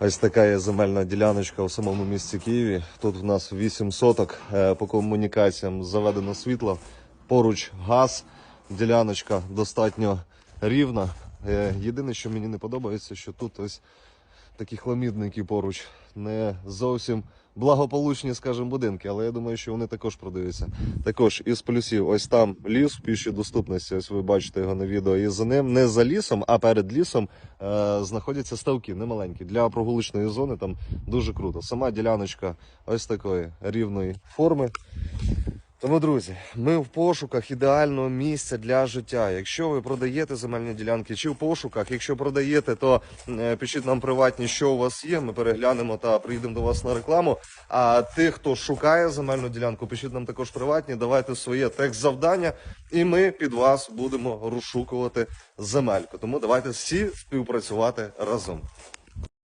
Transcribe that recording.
Ось така є земельна діляночка у самому місті Києві. Тут у нас 8 соток е, по комунікаціям заведено світло, поруч газ. Діляночка достатньо рівна. Е, Єдине, що мені не подобається, що тут ось такі хламідники поруч. Не зовсім благополучні, скажімо, будинки, але я думаю, що вони також продаються. Також із плюсів, ось там ліс в пішій доступності. Ось ви бачите його на відео. І за ним не за лісом, а перед лісом е, знаходяться ставки немаленькі. Для прогулочної зони там дуже круто. Сама діляночка ось такої рівної форми. Тому, друзі, ми в пошуках ідеального місця для життя. Якщо ви продаєте земельні ділянки чи в пошуках, якщо продаєте, то е, пишіть нам приватні, що у вас є. Ми переглянемо та приїдемо до вас на рекламу. А тих, хто шукає земельну ділянку, пишіть нам також приватні. Давайте своє текст завдання, і ми під вас будемо розшукувати земельку. Тому давайте всі співпрацювати разом.